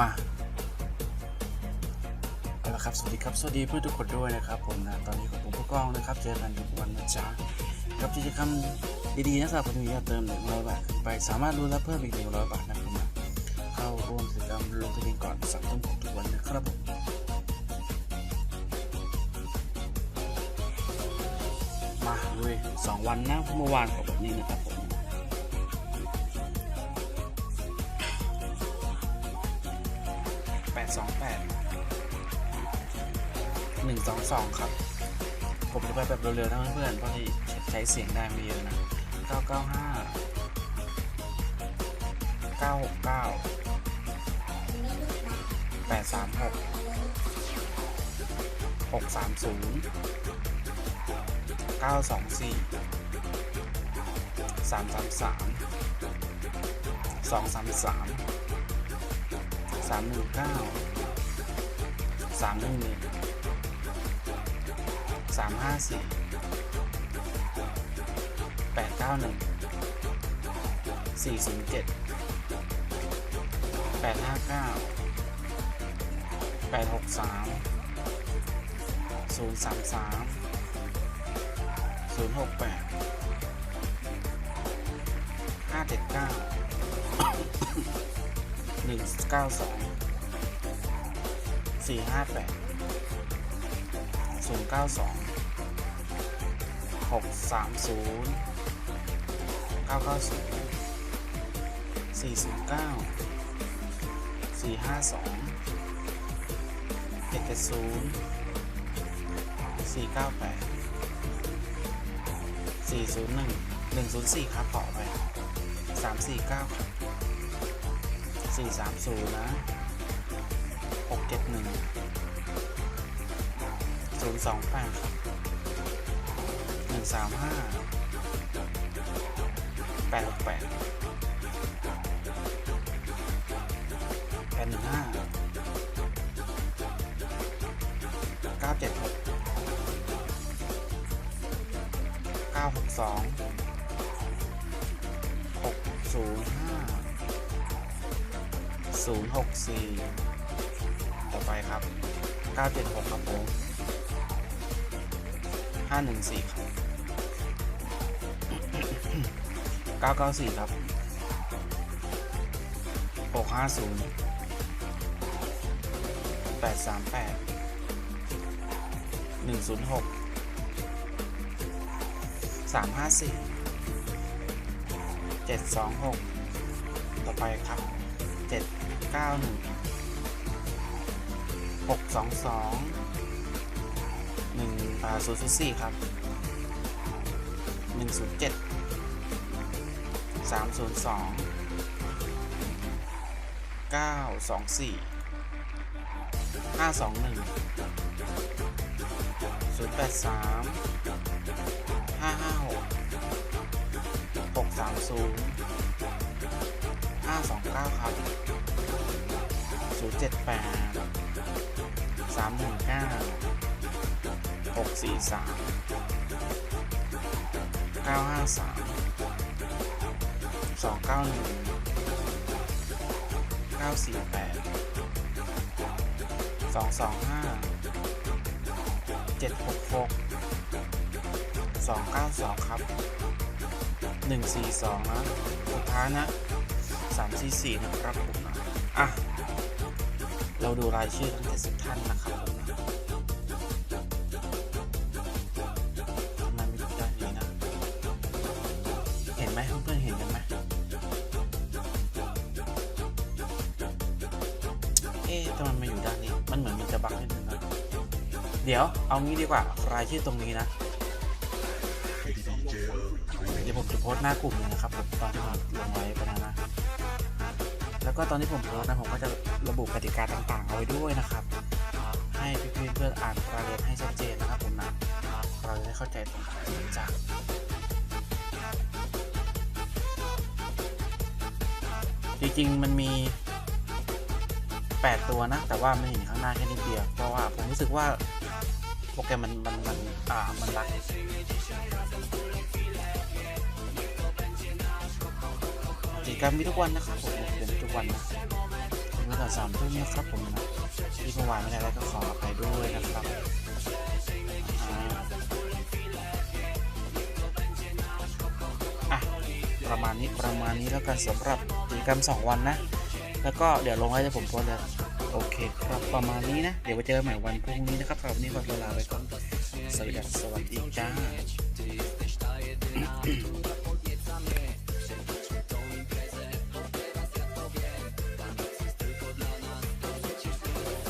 มาเอาละครับสวัสดีครับสวัสดีเพื่อนทุกคนด้วยนะครับผมนะตอนนี้ผมผู้กองนะครับเจอกันทุกวันนะจ๊ะกับกิจกรรมดีๆนะสำหรับคนที่อยากเติมหนึ่งร้อยบาทขึ้นไปสามารถรุ้นรับเพิ่มอีกหนึ่งร้อยบาทนะครับเข้าร่วมกิจกรรมลงทะเบียนก่อนสามทุ่มของทุกวันนะครับผมมาเว้ยสองวันนะเมื่อวานกับวันนี้นะครับผม สองแปดหนึ่งสองสองครับ ผมจะไปแบบเร็วๆนะเพื่อนๆเพราะที่ใช้เสียงได้ไม่เยอะนะเก้าเก้าห้าเก้าหกเก้าแปดสามหกหกสามศูนย์เก้าสองสี่สามสามสามสองสามสาม สามหนึ่งเก้าสามหนึ่งหนึ่งสามห้าสี่แปดเก้าหนึ่งสี่ศูนย์เจ็ดแปดห้าเก้าแปดหกสามศูนย์สามสามศูนย์หกแปดห้าเจ็ดเก้า หนึ่งเก้าสองสี่ห้าแปดศูนย์เก้าสองหกสามศูนย์เก้าเก้าศูนย์สี่ศูนย์เก้าสี่ห้าสองเจ็ดเจ็ดศูนย์สี่เก้าแปดสี่ศูนย์หนึ่งหนึ่งศูนย์สี่ครับต่อไปสามสี่เก้าครับ 430 นะ 671 028 ครับ 135 868 815 976 962 605 064 ต่อไปครับ 976 ครับผม514 ครับ 994 ครับ 650 838 106 354 726 ต่อไปครับ เจ็ดเก้าหนึ่งหกสองสองหนึ่งอ่าศูนย์ศูนย์สี่ครับหนึ่งศูนย์เจ็ดสามศูนย์สองเก้าสองสี่ห้าสองหนึ่งศูนย์แปดสามห้าห้าหกหกสามศูนย์ ก้าครับศูนย์เจ็ดแปดสามหนึ่งเก้าหกสี่สามเก้าห้าสามสองเก้าหนึ่งเก้าสี่แปดสองสองห้าเจ็ดหกหกสองเก้าสองครับหนึ่งสี่สองนะสุดท้ายนะ สามสี่สี่นะครับผมนะอะ เราดูรายชื่อทั้งเจ็ดสิบท่านนะครับผมนะทำไมไม่ดูด้านนี้นะ เห็นไหมเพื่อนเห็นกันไหมเอ๊ะทำไมมาอยู่ด้านนี้ มันเหมือนมันจะบักนิดนึงนะ เดี๋ยวเอางี้ดีกว่า รายชื่อตรงนี้นะเดี๋ยวผมจะโพสต์หน้ากลุ่มเลยนะครับผมตอนที่ลงไว้ไปแล้วนะ แล้วก็ตอนที่ผมโพสนะผมก็จะระบุกติกาต่างๆเอาไว้ด้วยนะครับ ให้พี่ๆเพื่อนอ่านรายละเอียดให้ชัดเจนนะครับผมนะเราจะได้เข้าใจตรงกันจ้ะจริงๆมันมี 8 ตัวนะ แต่ว่าไม่เห็นข้างหน้าแค่นิดเดียว เพราะว่าผมรู้สึกว่าโปรแกรมมันมันมันอ่ามันรัก จกรรมมีทุกวันนะครับผมผมทุกวันนะคุณผู้ชมอนสามทุ่มนะครับผมนะที่เมื่อวานไม่ได้แล้วก็ขออภัยด้วยนะครับอะประมาณนี้ประมาณนี้แล้วกันสำหรับกิจกรรม 2 วันนะ แล้วก็เดี๋ยวลงให้ผมโพสต์เลยโอเคครับประมาณนี้นะ เดี๋ยวไว้เจอกันใหม่วันพรุ่งนี้นะครับสำหรับวันนี้ขอตัวลาไปก่อนสวัสดีครับสวัสดีจ้า